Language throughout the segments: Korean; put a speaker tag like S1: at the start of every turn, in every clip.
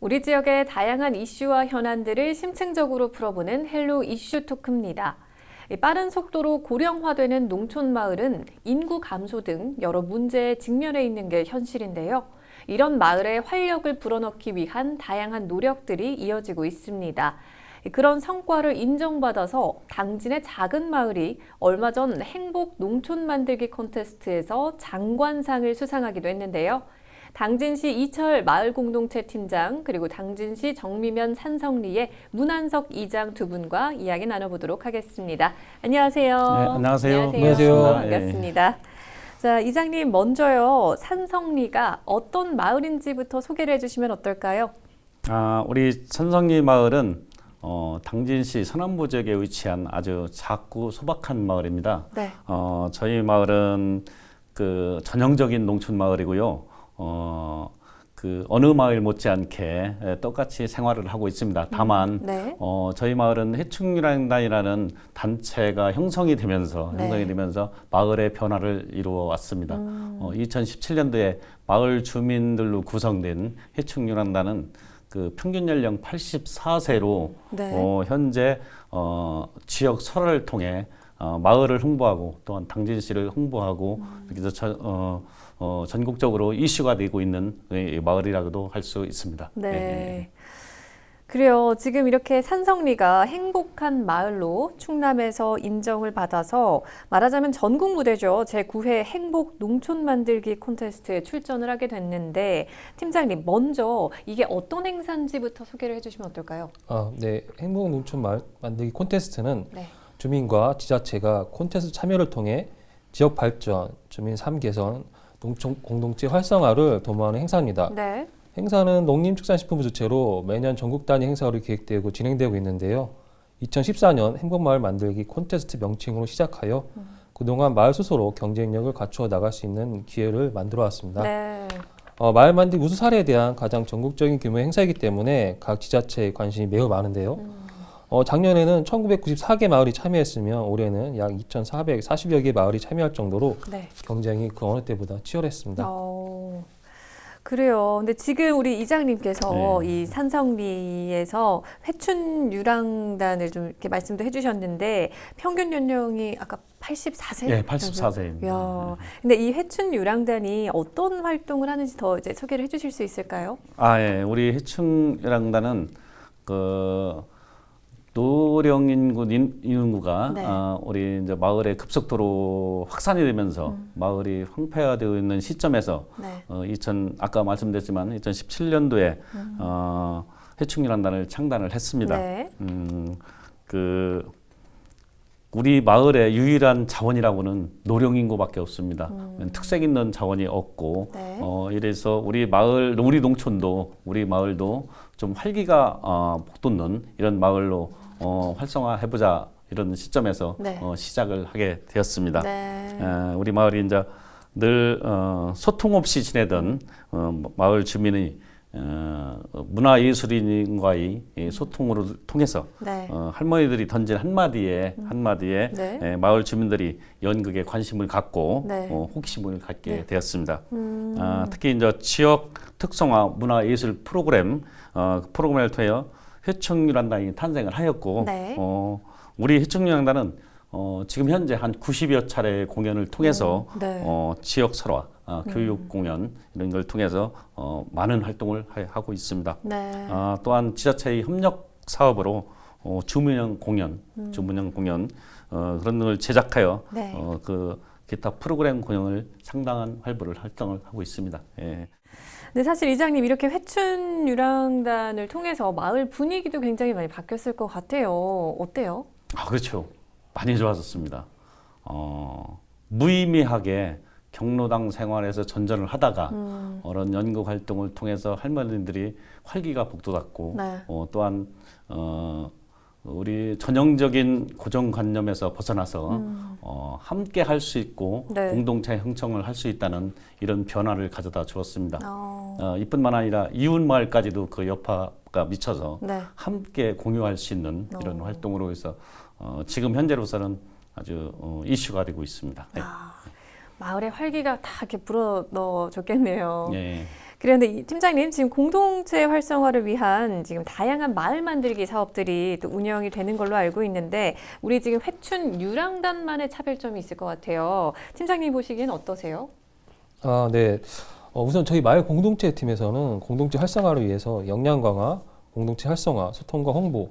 S1: 우리 지역의 다양한 이슈와 현안들을 심층적으로 풀어보는 헬로 이슈 토크입니다. 이 빠른 속도로 고령화되는 농촌 마을은 인구 감소 등 여러 문제에 직면해 있는 게 현실인데요. 이런 마을에 활력을 불어넣기 위한 다양한 노력들이 이어지고 있습니다. 그런 성과를 인정받아서 당진의 작은 마을이 얼마 전 행복 농촌 만들기 콘테스트에서 장관상을 수상하기도 했는데요. 당진시 이철 마을 공동체 팀장 그리고 당진시 정미면 산성리의 문한석 이장 두 분과 이야기 나눠보도록 하겠습니다. 안녕하세요.
S2: 네, 안녕하세요.
S3: 안녕하세요.
S1: 반갑습니다. 자, 이장님 먼저요. 산성리가 어떤 마을인지부터 소개를 해주시면 어떨까요?
S2: 아, 우리 산성리 마을은 어, 당진시 서남부 지역에 위치한 아주 작고 소박한 마을입니다.
S1: 네.
S2: 어, 저희 마을은 그 전형적인 농촌 마을이고요. 어, 그 어느 마을 못지않게 에, 똑같이 생활을 하고 있습니다. 다만
S1: 네.
S2: 어, 저희 마을은 해충유랑단이라는 단체가 형성이 되면서
S1: 네.
S2: 형성이 되면서 마을의 변화를 이루어 왔습니다.
S1: 음.
S2: 어, 2017년도에 마을 주민들로 구성된 해충유랑단은 그 평균 연령 84세로
S1: 네.
S2: 어, 현재 어, 지역 설화를 통해 어, 마을을 홍보하고 또한 당진시를 홍보하고
S1: 음.
S2: 이렇게 해서 저- 어, 어, 전국적으로 이슈가 되고 있는 이 마을이라고도 할 수 있습니다.
S1: 네.
S2: 예, 예.
S1: 그래요. 지금 이렇게 산성리가 행복한 마을로 충남에서 인정을 받아서 말하자면 전국 무대죠. 제9회 행복 농촌 만들기 콘테스트에 출전을 하게 됐는데 팀장님 먼저 이게 어떤 행사인지부터 소개를 해주시면 어떨까요?
S3: 아, 네. 행복 농촌 마을 만들기 콘테스트는
S1: 네.
S3: 주민과 지자체가 콘테스트 참여를 통해 지역 발전, 주민 삶 개선, 공동체 활성화를 도모하는 행사입니다.
S1: 네.
S3: 행사는 농림축산식품부 주최로 매년 전국 단위 행사로 기획되고 진행되고 있는데요. 2014년 행복마을 만들기 콘테스트 명칭으로 시작하여 그동안 마을 스스로 경쟁력을 갖추어 나갈 수 있는 기회를 만들어 왔습니다.
S1: 네.
S3: 어, 마을 만들기 우수 사례에 대한 가장 전국적인 규모의 행사이기 때문에 각 지자체의 관심이 매우 많은데요. 어, 작년에는 1994개 마을이 참여했으며 올해는 약 2,440여 개 마을이 참여할 정도로
S1: 네.
S3: 경쟁이 그 어느 때보다 치열했습니다.
S1: 어, 그래요. 근데 지금 우리 이장님께서
S2: 네.
S1: 이 산성리에서 회춘 유랑단을 좀 이렇게 말씀도 해주셨는데 평균 연령이 아까 84세?
S2: 예, 84세입니다.
S1: 야, 근데 이 회춘 유랑단이 어떤 활동을 하는지 더 이제 소개를 해주실 수 있을까요?
S2: 아, 예. 우리 해충이랑단은 그 노령 인구 인- 인구가
S1: 네.
S2: 아, 우리 이제 마을에 급속도로 확산이 되면서 마을이 황폐화되어 있는 시점에서
S1: 네.
S2: 어, 2000 아까 말씀드렸지만 2017년도에 어, 해충이란단을 창단을 했습니다.
S1: 네.
S2: 음, 그 우리 마을의 유일한 자원이라고는 노령 인구밖에 없습니다. 특색 있는 자원이 없고
S1: 네.
S2: 어, 이래서 우리 마을, 우리 농촌도, 우리 마을도 좀 활기가 어, 북돋는 이런 마을로 어, 활성화해보자 이런 시점에서
S1: 네.
S2: 어, 시작을 하게 되었습니다.
S1: 네.
S2: 에, 우리 마을이 이제 늘 어, 소통 없이 지내던 어, 마을 주민이 어, 문화예술인과의 이 소통으로 통해서
S1: 네.
S2: 어, 할머니들이 던진 한마디에 한마디에
S1: 네.
S2: 에, 마을 주민들이 연극에 관심을 갖고
S1: 네.
S2: 어, 호기심을 갖게
S1: 네.
S2: 되었습니다.
S1: 음,
S2: 아, 특히 이제 지역 특성화 문화예술 프로그램 어, 그 프로그램을 통해 회충유란단이 탄생을 하였고
S1: 네.
S2: 어, 우리 회충유란단은 어, 지금 현재 한 90여 차례 공연을 통해서
S1: 음, 네.
S2: 어, 지역 설화, 어, 교육 공연 이런 걸 통해서 어, 많은 활동을 하, 하고 있습니다.
S1: 네.
S2: 아, 또한 지자체의 협력 사업으로 어, 주문형 공연,
S1: 음.
S2: 주문형 공연 어, 그런 걸 제작하여
S1: 네.
S2: 어, 그 기타 프로그램 공연을 상당한 활보를 활동을 하고 있습니다. 예.
S1: 근데 사실 이장님 이렇게 회춘 유랑단을 통해서 마을 분위기도 굉장히 많이 바뀌었을 것 같아요. 어때요?
S2: 아, 그렇죠. 많이 좋아졌습니다. 어, 무의미하게 경로당 생활에서 전전을 하다가
S1: 음,
S2: 그런 연구 활동을 통해서 할머니들이 활기가 북돋았고
S1: 네.
S2: 어, 또한 어, 우리 전형적인 고정관념에서 벗어나서
S1: 음.
S2: 어, 함께 할 수 있고
S1: 네.
S2: 공동체 형성을 할 수 있다는 이런 변화를 가져다 주었습니다.
S1: 어,
S2: 어, 이뿐만 아니라 이웃 마을까지도 그 여파가 미쳐서
S1: 네.
S2: 함께 공유할 수 있는 이런
S1: 어.
S2: 활동으로 해서 어, 지금 현재로서는 아주 어, 이슈가 되고 있습니다. 네.
S1: 아, 마을의 활기가 다 이렇게 불어 넣어줬겠네요.
S2: 예.
S1: 그런데 이 팀장님 지금 공동체 활성화를 위한 지금 다양한 마을 만들기 사업들이 또 운영이 되는 걸로 알고 있는데 우리 지금 회춘 유랑단만의 차별점이 있을 것 같아요. 팀장님 보시기엔 어떠세요?
S3: 아, 네. 어, 우선 저희 마을 공동체 팀에서는 공동체 활성화를 위해서 역량 강화, 공동체 활성화, 소통과 홍보,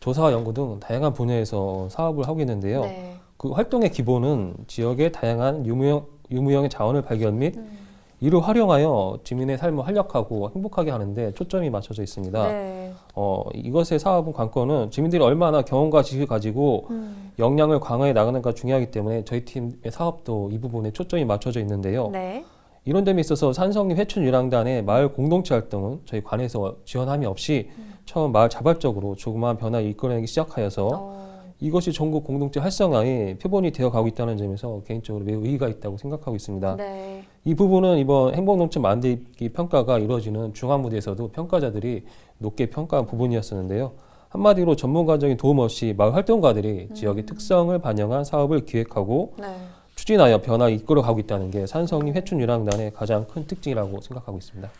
S3: 조사와 연구 등 다양한 분야에서 사업을 하고 있는데요.
S1: 네.
S3: 그 활동의 기본은 지역의 다양한 유무형, 유무형의 자원을 발견 및
S1: 음.
S3: 이를 활용하여 주민의 삶을 활력하고 행복하게 하는데 초점이 맞춰져 있습니다.
S1: 네.
S3: 어, 이것의 사업은 관건은 주민들이 얼마나 경험과 지식을 가지고
S1: 음.
S3: 역량을 강화해 나가는가 중요하기 때문에 저희 팀의 사업도 이 부분에 초점이 맞춰져 있는데요.
S1: 네.
S3: 이런 점에 있어서 산성리 회춘 유랑단의 마을 공동체 활동은 저희 관에서 지원함이 없이 처음 마을 자발적으로 조그마한 변화를 이끌어내기 시작하여서
S1: 어.
S3: 이것이 전국 공동체 활성화의 표본이 되어 가고 있다는 점에서 개인적으로 매우 의의가 있다고 생각하고 있습니다.
S1: 네.
S3: 이 부분은 이번 행복농촌 만들기 평가가 이루어지는 중앙무대에서도 평가자들이 높게 평가한 부분이었었는데요. 한마디로 전문가적인 도움 없이 마을 활동가들이 지역의 특성을 반영한 사업을 기획하고
S1: 네.
S3: 추진하여 변화를 이끌어가고 있다는 게 산성리 회춘 유랑단의 가장 큰 특징이라고 생각하고 있습니다.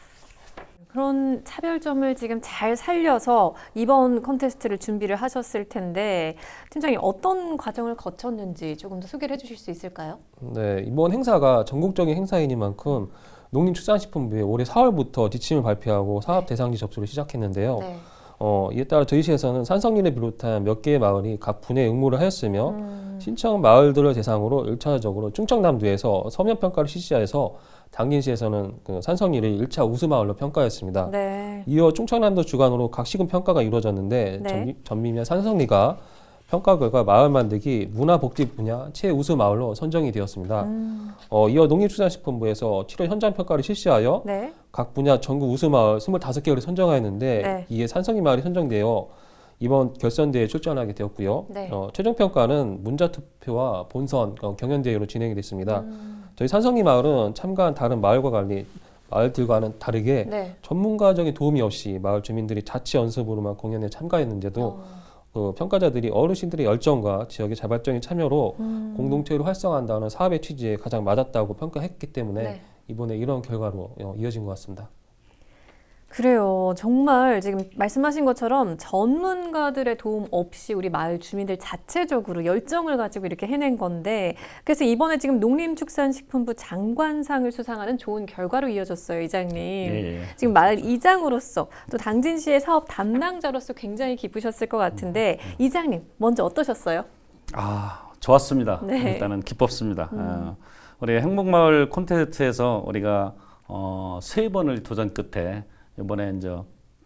S1: 그런 차별점을 지금 잘 살려서 이번 컨테스트를 준비를 하셨을 텐데 팀장님 어떤 과정을 거쳤는지 조금 더 소개를 해주실 수 있을까요?
S3: 네, 이번 행사가 전국적인 행사이니만큼 농림축산식품부에 올해 4월부터 지침을 발표하고 사업 대상지 접수를 시작했는데요.
S1: 네.
S3: 어, 이에 따라 저희 시에서는 산성리를 비롯한 몇 개의 마을이 각 분야에 응모를 하였으며
S1: 음.
S3: 신청 마을들을 대상으로 1차적으로 충청남도에서 서면 평가를 실시하여서 당진시에서는 그 산성리를 1차 우수 마을로 평가했습니다.
S1: 네.
S3: 이어 충청남도 주관으로 각 시군 평가가 이루어졌는데
S1: 네.
S3: 전미, 전미면 산성리가 평가 결과 마을 만들기 문화복지 분야 최우수 마을로 선정이 되었습니다.
S1: 음.
S3: 어, 이어 농림축산식품부에서 7월 현장 평가를 실시하여
S1: 네.
S3: 각 분야 전국 우수 마을 25개를 선정하였는데
S1: 네.
S3: 이에 산성리 마을이 선정되어 이번 결선 대회에 출전하게 되었고요.
S1: 네.
S3: 어, 최종 평가는 문자 투표와 본선 어, 경연 대회로 진행이 됐습니다.
S1: 음.
S3: 저희 산성리 마을은 참가한 다른 마을과 달리 마을들과는 다르게
S1: 네.
S3: 전문가적인 도움이 없이 마을 주민들이 자치 연습으로만 공연에 참가했는데도
S1: 어.
S3: 그 평가자들이 어르신들의 열정과 지역의 자발적인 참여로
S1: 음.
S3: 공동체로 활성화한다는 사업의 취지에 가장 맞았다고 평가했기 때문에
S1: 네.
S3: 이번에 이런 결과로 어, 이어진 것 같습니다.
S1: 그래요. 정말 지금 말씀하신 것처럼 전문가들의 도움 없이 우리 마을 주민들 자체적으로 열정을 가지고 이렇게 해낸 건데 그래서 이번에 지금 농림축산식품부 장관상을 수상하는 좋은 결과로 이어졌어요, 이장님.
S2: 예, 예.
S1: 지금 마을 이장으로서 또 당진시의 사업 담당자로서 굉장히 기쁘셨을 것 같은데 이장님 먼저 어떠셨어요?
S2: 아, 좋았습니다.
S1: 네.
S2: 일단은 기뻤습니다. 어, 우리 행복마을 콘테스트에서 우리가 어, 세 번을 도전 끝에 이번에 이제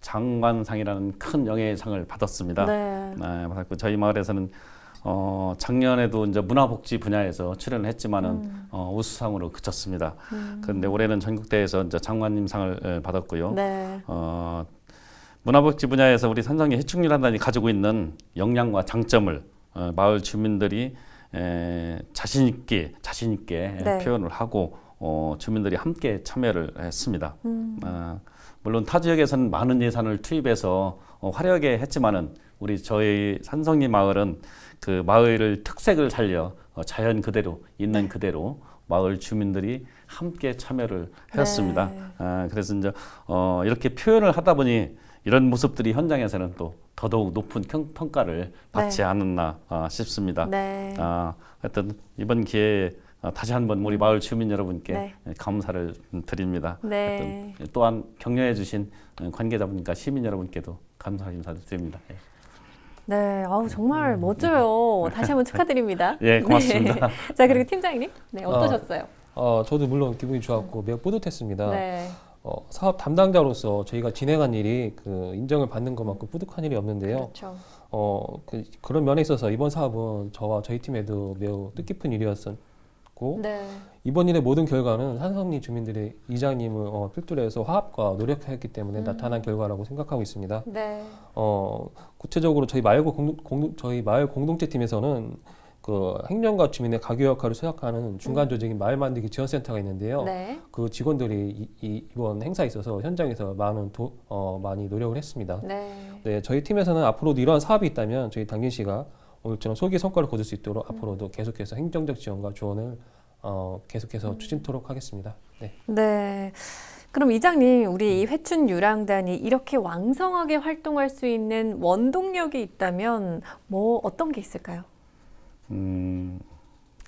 S2: 장관상이라는 큰 영예상을 받았습니다.
S1: 네.
S2: 네, 받았고 저희 마을에서는 어, 작년에도 이제 문화복지 분야에서 출연을 했지만은
S1: 음.
S2: 어, 우수상으로 그쳤습니다. 그런데 올해는 전국대회에서 이제 장관님 상을 에, 받았고요.
S1: 네.
S2: 어, 문화복지 분야에서 우리 산성리 해충유란단이 가지고 있는 역량과 장점을 어, 마을 주민들이 에, 자신 있게 자신 있게
S1: 네.
S2: 표현을 하고 어, 주민들이 함께 참여를 했습니다.
S1: 음.
S2: 어, 물론 타 지역에서는 많은 예산을 투입해서 어, 화려하게 했지만은 우리 저희 산성리 마을은 그 마을을 특색을 살려 어, 자연 그대로 있는 그대로 마을 주민들이 함께 참여를 했습니다.
S1: 네.
S2: 아, 그래서 이제 어, 이렇게 표현을 하다 보니 이런 모습들이 현장에서는 또 더더욱 높은 평, 평가를 받지 않았나 아, 싶습니다.
S1: 네.
S2: 아, 하여튼 이번 기회에 어, 다시 한번 우리 마을 주민 여러분께
S1: 네.
S2: 감사를 드립니다.
S1: 네.
S2: 또한 격려해 주신 어, 관계자분과 시민 여러분께도 감사 인사를 드립니다. 예.
S1: 네. 아우 정말 멋져요. 다시 한번 축하드립니다.
S2: 예, 고맙습니다.
S1: 네. 자, 그리고 팀장님. 네, 어떠셨어요?
S3: 어, 저도 물론 기분이 좋았고 매우 뿌듯했습니다.
S1: 네.
S3: 어, 사업 담당자로서 저희가 진행한 일이 그 인정을 받는 것만큼 뿌듯한 일이 없는데요.
S1: 그렇죠.
S3: 어, 그, 그런 면에 있어서 이번 사업은 저와 저희 팀에도 매우 뜻깊은 일이었 었고
S1: 네.
S3: 이번 일의 모든 결과는 산성리 주민들의 이장님을 어, 필두로 해서 화합과 노력했기 때문에
S1: 음.
S3: 나타난 결과라고 생각하고 있습니다.
S1: 네.
S3: 어, 구체적으로 저희 마을 공동, 공동 저희 마을 공동체 팀에서는 그 행정과 주민의 가교 역할을 수행하는 중간 조직인 마을 만들기 지원센터가 있는데요.
S1: 음. 네.
S3: 그 직원들이 이, 이, 이 번 행사에 있어서 현장에서 많은 도, 어, 많이 노력을 했습니다.
S1: 네.
S3: 네, 저희 팀에서는 앞으로도 이러한 사업이 있다면 저희 당진시가 오늘처럼 소기 성과를 거둘 수 있도록 앞으로도 계속해서 행정적 지원과 조언을 어, 계속해서 추진토록 하겠습니다. 네.
S1: 네. 그럼 이장님, 우리 이 회춘 유랑단이 이렇게 왕성하게 활동할 수 있는 원동력이 있다면 뭐 어떤 게 있을까요?
S2: 음,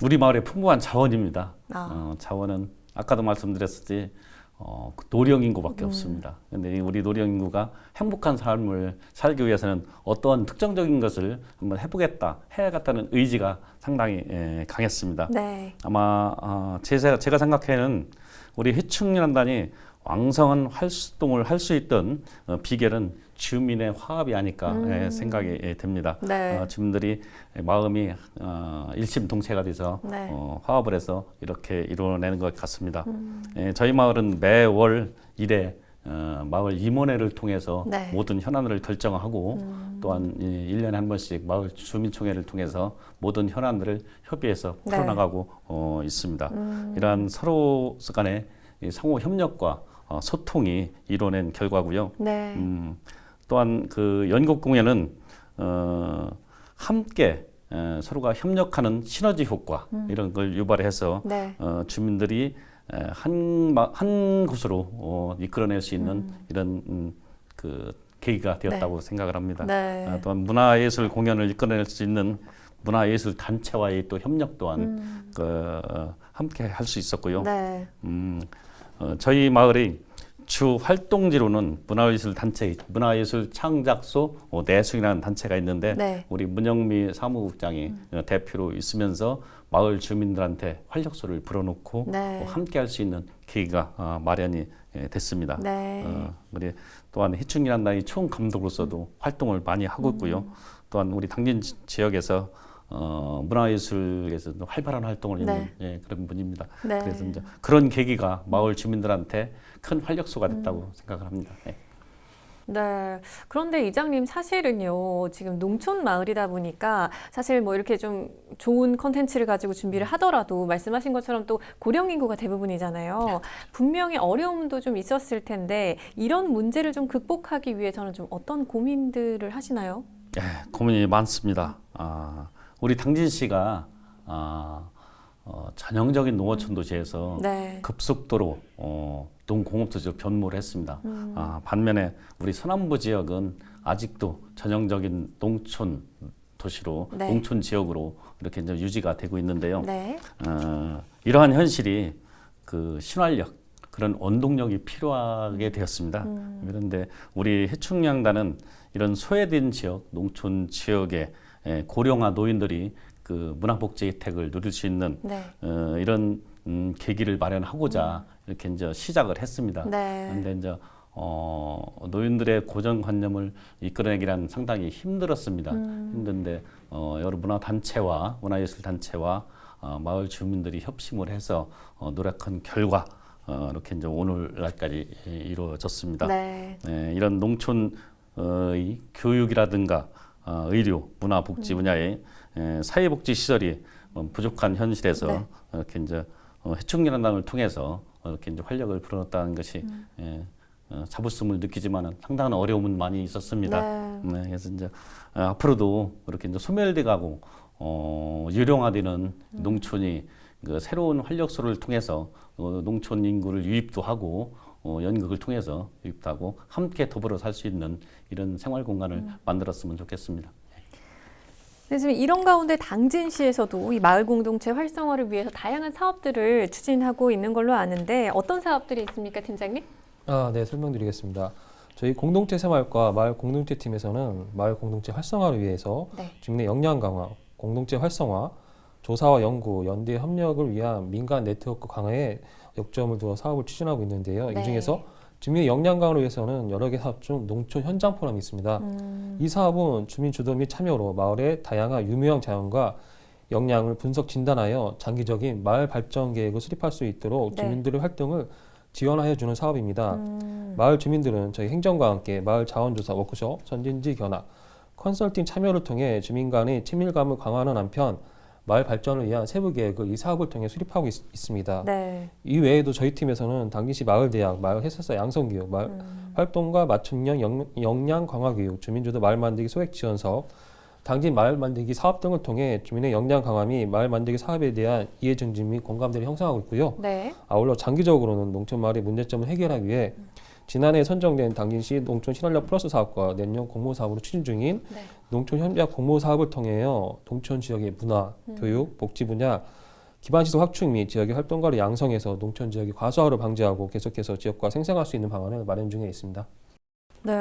S2: 우리 마을의 풍부한 자원입니다.
S1: 아.
S2: 어, 자원은 아까도 말씀드렸듯이 어, 그 노령 인구밖에 없습니다. 근데 이 우리 노령 인구가 행복한 삶을 살기 위해서는 어떠한 특정적인 것을 한번 해보겠다, 해야겠다는 의지가 상당히 예, 강했습니다.
S1: 네.
S2: 아마 어, 제가, 제가 생각해는 우리 해충연단이 왕성한 활동을 할 수 있던 어, 비결은 주민의 화합이 아닐까 예, 생각이 예, 됩니다.
S1: 네.
S2: 어, 주민들이 마음이 어, 일심동체가 돼서
S1: 네.
S2: 어, 화합을 해서 이렇게 이루어내는 것 같습니다. 예, 저희 마을은 매월 일에 어, 마을 임원회를 통해서
S1: 네.
S2: 모든 현안을 결정하고 또한 이 1년에 한 번씩 마을 주민총회를 통해서 모든 현안들을 협의해서
S1: 네.
S2: 풀어나가고 어, 있습니다. 이러한 서로 간의 이 상호 협력과 어, 소통이 이뤄낸 결과고요.
S1: 네.
S2: 음, 또한 그 연극 공연은 어, 함께 에, 서로가 협력하는 시너지 효과 이런 걸 유발해서
S1: 네.
S2: 어, 주민들이 에, 한, 곳으로 어, 이끌어낼 수 있는 이런 음, 그 계기가 되었다고 생각을 합니다.
S1: 네.
S2: 아, 또한 문화예술 공연을 이끌어낼 수 있는 문화예술 단체와의 또 협력 또한 그, 어, 함께 할 수 있었고요.
S1: 네.
S2: 음, 어, 저희 마을의 주 활동지로는 문화예술 단체, 문화예술 창작소 어, 내숭이라는 단체가 있는데
S1: 네.
S2: 우리 문영미 사무국장이 어, 대표로 있으면서 마을 주민들한테 활력소를 불어넣고
S1: 네.
S2: 어, 함께 할 수 있는 계기가 어, 마련이 예, 됐습니다.
S1: 네.
S2: 어, 우리 또한 해충이란 나이 총 감독으로서도 활동을 많이 하고 있고요.
S1: 음.
S2: 또한 우리 당진 지- 지역에서 어, 문화예술에서도 활발한 활동을 있는 예, 그런 분입니다.
S1: 네.
S2: 그래서 이제 그런 계기가 마을 주민들한테 큰 활력소가 됐다고 생각을 합니다. 예.
S1: 네. 그런데 이장님 사실은요, 지금 농촌 마을이다 보니까 사실 뭐 이렇게 좀 좋은 컨텐츠를 가지고 준비를 하더라도 말씀하신 것처럼 또 고령 인구가 대부분이잖아요. 분명히 어려움도 좀 있었을 텐데 이런 문제를 좀 극복하기 위해서는 좀 어떤 고민들을 하시나요?
S2: 예, 고민이 많습니다. 아, 우리 당진시가 아, 어, 전형적인 농어촌 도시에서
S1: 네.
S2: 급속도로 어, 농공업 도시로 변모를 했습니다.
S1: 음.
S2: 아, 반면에 우리 서남부 지역은 아직도 전형적인 농촌 도시로
S1: 네.
S2: 농촌 지역으로 이렇게 이제 유지가 되고 있는데요.
S1: 네.
S2: 어, 이러한 현실이 그 신활력 그런 원동력이 필요하게 되었습니다. 그런데 우리 해충양단은 이런 소외된 지역, 농촌 지역의 에, 고령화 노인들이 그 문화복지 혜택을 누릴 수 있는
S1: 네.
S2: 어, 이런 음, 계기를 마련하고자 이렇게 이제 시작을 했습니다.
S1: 네.
S2: 그런데 이제 어, 노인들의 고정관념을 이끌어내기란 상당히 힘들었습니다. 힘든데 어, 여러 문화 단체와 문화예술 단체와 어, 마을 주민들이 협심을 해서 어, 노력한 결과 어, 이렇게 이제 오늘날까지 이루어졌습니다.
S1: 네.
S2: 예, 이런 농촌의 교육이라든가 어, 의료, 문화, 복지
S1: 음.
S2: 분야의 에, 사회복지 시설이 어, 부족한 현실에서
S1: 네.
S2: 이렇게 이제 어, 해충연합을 통해서 어, 이렇게 이제 활력을 불어넣었다는 것이
S1: 음.
S2: 예, 어, 자부심을 느끼지만은 상당한 어려움은 많이 있었습니다.
S1: 네.
S2: 네, 그래서 이제 어, 앞으로도 이렇게 이제 소멸돼가고 어, 유령화되는
S1: 음.
S2: 농촌이 그 새로운 활력소를 통해서 어, 농촌 인구를 유입도 하고 어, 연극을 통해서 유입하고 함께 더불어 살 수 있는 이런 생활 공간을
S1: 음.
S2: 만들었으면 좋겠습니다.
S1: 네, 지금 이런 가운데 당진시에서도 이 마을 공동체 활성화를 위해서 다양한 사업들을 추진하고 있는 걸로 아는데 어떤 사업들이 있습니까, 팀장님?
S3: 아, 네, 설명드리겠습니다. 저희 공동체 새마을과 마을 공동체 팀에서는 마을 공동체 활성화를 위해서
S1: 네.
S3: 주민의 역량 강화, 공동체 활성화, 조사와 연구, 연대 협력을 위한 민간 네트워크 강화에 역점을 두어 사업을 추진하고 있는데요.
S1: 네.
S3: 이 중에서 주민의 역량 강화를 위해서는 여러 개 사업 중 농촌 현장 포럼이 있습니다.
S1: 음,
S3: 이 사업은 주민 주도 및 참여로 마을의 다양한 유무형 자연과 역량을 분석 진단하여 장기적인 마을 발전 계획을 수립할 수 있도록
S1: 네.
S3: 주민들의 활동을 지원하여 주는 사업입니다.
S1: 음,
S3: 마을 주민들은 저희 행정과 함께 마을 자원조사 워크숍, 전진지 견학, 컨설팅 참여를 통해 주민 간의 친밀감을 강화하는 한편 마을 발전을 위한 세부 계획을 이 사업을 통해 수립하고 있, 습니다
S1: 네.
S3: 이 외에도 저희 팀에서는 당진시 마을 대학, 마을 해설사 양성 교육, 마을
S1: 음,
S3: 활동과 맞춤형 역- 역량 강화 교육, 주민주도 마을 만들기 소액 지원 사업, 당진 마을 만들기 사업 등을 통해 주민의 역량 강화 및 마을 만들기 사업에 대한 이해 증진 및 공감대를 형성하고 있고요.
S1: 네.
S3: 아울러 장기적으로는 농촌 마을의 문제점을 해결하기 위해 지난해 선정된 당진시 농촌 신활력 플러스 사업과 내년 공모 사업으로 추진 중인
S1: 네.
S3: 농촌 협력 공모 사업을 통해요. 농촌 지역의 문화,
S1: 음.
S3: 교육, 복지 분야 기반 시설 확충 및 지역의 활동가를 양성해서 농촌 지역의 과소화를 방지하고 계속해서 지역과 생생할 수 있는 방안을 마련 중에 있습니다.
S1: 네,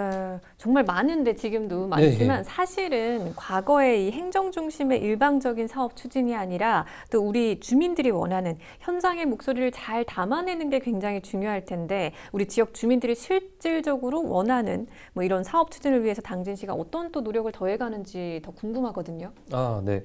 S1: 정말 많은데 지금도
S3: 네,
S1: 많지만 사실은 과거의 이 행정 중심의 일방적인 사업 추진이 아니라 또 우리 주민들이 원하는 현장의 목소리를 잘 담아내는 게 굉장히 중요할 텐데 우리 지역 주민들이 실질적으로 원하는 뭐 이런 사업 추진을 위해서 당진시가 어떤 또 노력을 더해가는지 더 궁금하거든요.
S3: 아, 네.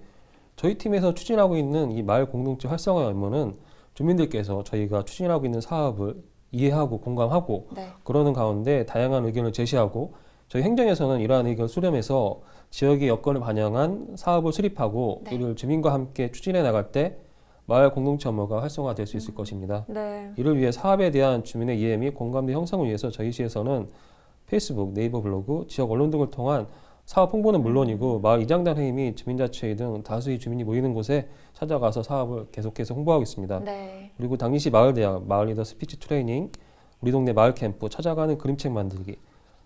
S3: 저희 팀에서 추진하고 있는 이 마을 공동체 활성화 업무는 주민들께서 저희가 추진하고 있는 사업을 이해하고 공감하고
S1: 네.
S3: 그러는 가운데 다양한 의견을 제시하고 저희 행정에서는 이러한 의견을 수렴해서 지역의 여건을 반영한 사업을 수립하고
S1: 네.
S3: 이를 주민과 함께 추진해 나갈 때 마을 공동체 업무가 활성화될 수 있을 것입니다.
S1: 네.
S3: 이를 위해 사업에 대한 주민의 이해 및 공감대 형성을 위해서 저희 시에서는 페이스북, 네이버 블로그, 지역 언론 등을 통한 사업 홍보는 물론이고 마을 이장단 회의 및 주민자치회 등 다수의 주민이 모이는 곳에 찾아가서 사업을 계속해서 홍보하고 있습니다.
S1: 네.
S3: 그리고 당진시 마을대학, 마을 리더 스피치 트레이닝, 우리 동네 마을 캠프, 찾아가는 그림책 만들기,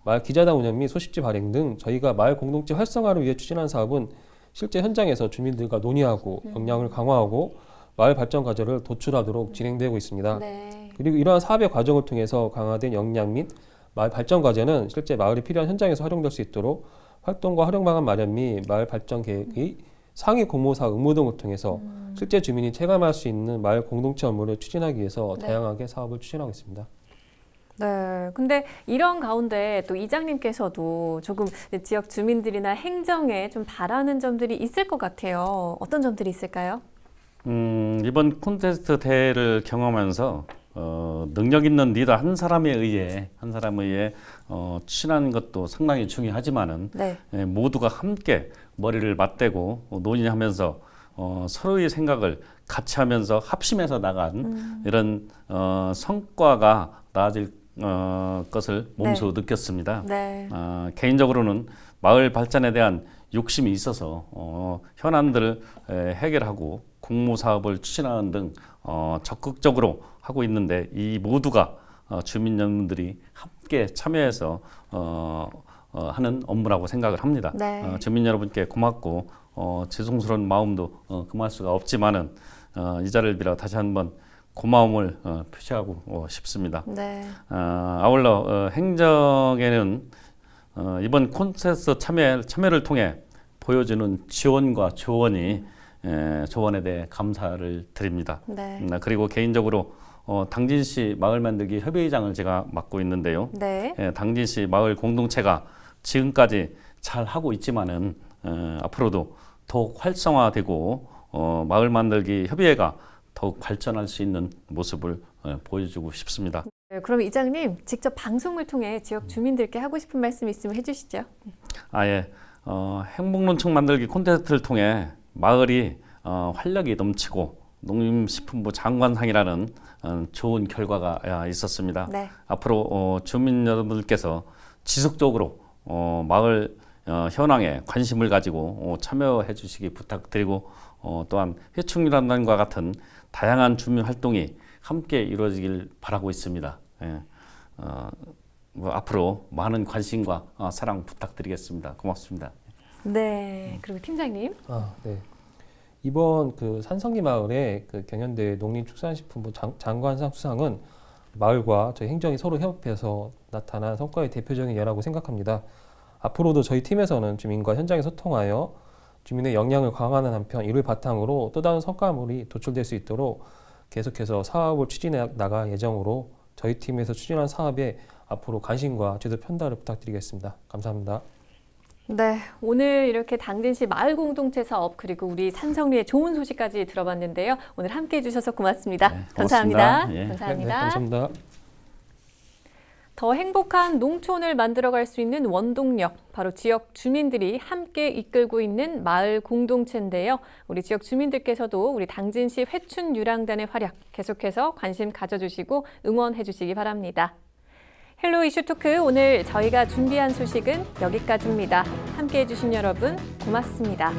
S3: 마을 기자단 운영 및 소식지 발행 등 저희가 마을 공동체 활성화를 위해 추진한 사업은 실제 현장에서 주민들과 논의하고 역량을 강화하고 마을 발전 과제를 도출하도록 진행되고 있습니다.
S1: 네.
S3: 그리고 이러한 사업의 과정을 통해서 강화된 역량 및 마을 발전 과제는 실제 마을이 필요한 현장에서 활용될 수 있도록 활동과 활용 방안 마련 및 마을 발전 계획의 상위 공모사 의무 등을 통해서 실제 주민이 체감할 수 있는 마을 공동체 업무를 추진하기 위해서
S1: 네.
S3: 다양하게 사업을 추진하고 있습니다.
S1: 네. 근데 이런 가운데 또 이장님께서도 조금 지역 주민들이나 행정에 좀 바라는 점들이 있을 것 같아요. 어떤 점들이 있을까요?
S2: 음, 이번 콘테스트 대회를 경험하면서 어, 능력 있는 리더 한 사람에 의해 한 사람에 의해 어, 추진하는 것도 상당히 중요하지만은
S1: 네.
S2: 예, 모두가 함께 머리를 맞대고 어, 논의하면서 어, 서로의 생각을 같이 하면서 합심해서 나간
S1: 음.
S2: 이런 어, 성과가 나아질 어, 것을 몸소 느꼈습니다.
S1: 네.
S2: 어, 개인적으로는 마을 발전에 대한 욕심이 있어서 어, 현안들을 에, 해결하고 공모 사업을 추진하는 등 어, 적극적으로 하고 있는데 이 모두가 어, 주민 여러분들이 함께 참여해서 어, 어, 하는 업무라고 생각을 합니다.
S1: 네.
S2: 어, 주민 여러분께 고맙고 어, 죄송스러운 마음도 어, 금할 수가 없지만은 어, 이 자리를 빌어 다시 한번 고마움을 어, 표시하고 어, 싶습니다.
S1: 네.
S2: 어, 아울러 어, 행정에는 어, 이번 콘테스트 참여, 참여 를 통해 보여주는 지원과 조언이 에, 조언에 대해 감사를 드립니다.
S1: 네.
S2: 음, 그리고 개인적으로 어, 당진시 마을 만들기 협의회장을 제가 맡고 있는데요.
S1: 네.
S2: 예, 당진시 마을 공동체가 지금까지 잘 하고 있지만은 어, 앞으로도 더욱 활성화되고 어, 마을 만들기 협의회가 더욱 발전할 수 있는 모습을 어, 보여주고 싶습니다.
S1: 네, 그럼 이장님 직접 방송을 통해 지역 주민들께 하고 싶은 말씀 있으면 해주시죠.
S2: 아예 어, 행복농촌 만들기 콘테스트를 통해 마을이 어, 활력이 넘치고 농림식품부 장관상이라는 어, 좋은 결과가 아, 있었습니다.
S1: 네.
S2: 앞으로 어, 주민 여러분들께서 지속적으로 어, 마을 어, 현황에 관심을 가지고 어, 참여해 주시기 부탁드리고 어, 또한 회충이란과 같은 다양한 주민 활동이 함께 이루어지길 바라고 있습니다. 예. 어, 뭐 앞으로 많은 관심과 어, 사랑 부탁드리겠습니다. 고맙습니다.
S1: 네. 그리고 팀장님.
S3: 아, 네. 이번 그 산성리 마을의 그 경연대 농림축산식품부 장, 장관상 수상은 마을과 저희 행정이 서로 협업해서 나타난 성과의 대표적인 예라고 생각합니다. 앞으로도 저희 팀에서는 주민과 현장에 소통하여 주민의 역량을 강화하는 한편 이를 바탕으로 또 다른 성과물이 도출될 수 있도록 계속해서 사업을 추진해 나갈 예정으로 저희 팀에서 추진한 사업에 앞으로 관심과 제도 편달을 부탁드리겠습니다. 감사합니다.
S1: 네, 오늘 이렇게 당진시 마을 공동체 사업 그리고 우리 산성리의 좋은 소식까지 들어봤는데요. 오늘 함께 해주셔서 고맙습니다.
S2: 네, 감사합니다. 예.
S1: 감사합니다.
S3: 네, 감사합니다.
S1: 더 행복한 농촌을 만들어갈 수 있는 원동력, 바로 지역 주민들이 함께 이끌고 있는 마을 공동체인데요. 우리 지역 주민들께서도 우리 당진시 회춘 유랑단의 활약 계속해서 관심 가져주시고 응원해 주시기 바랍니다. 헬로 이슈 토크 오늘 저희가 준비한 소식은 여기까지입니다. 함께 해주신 여러분 고맙습니다.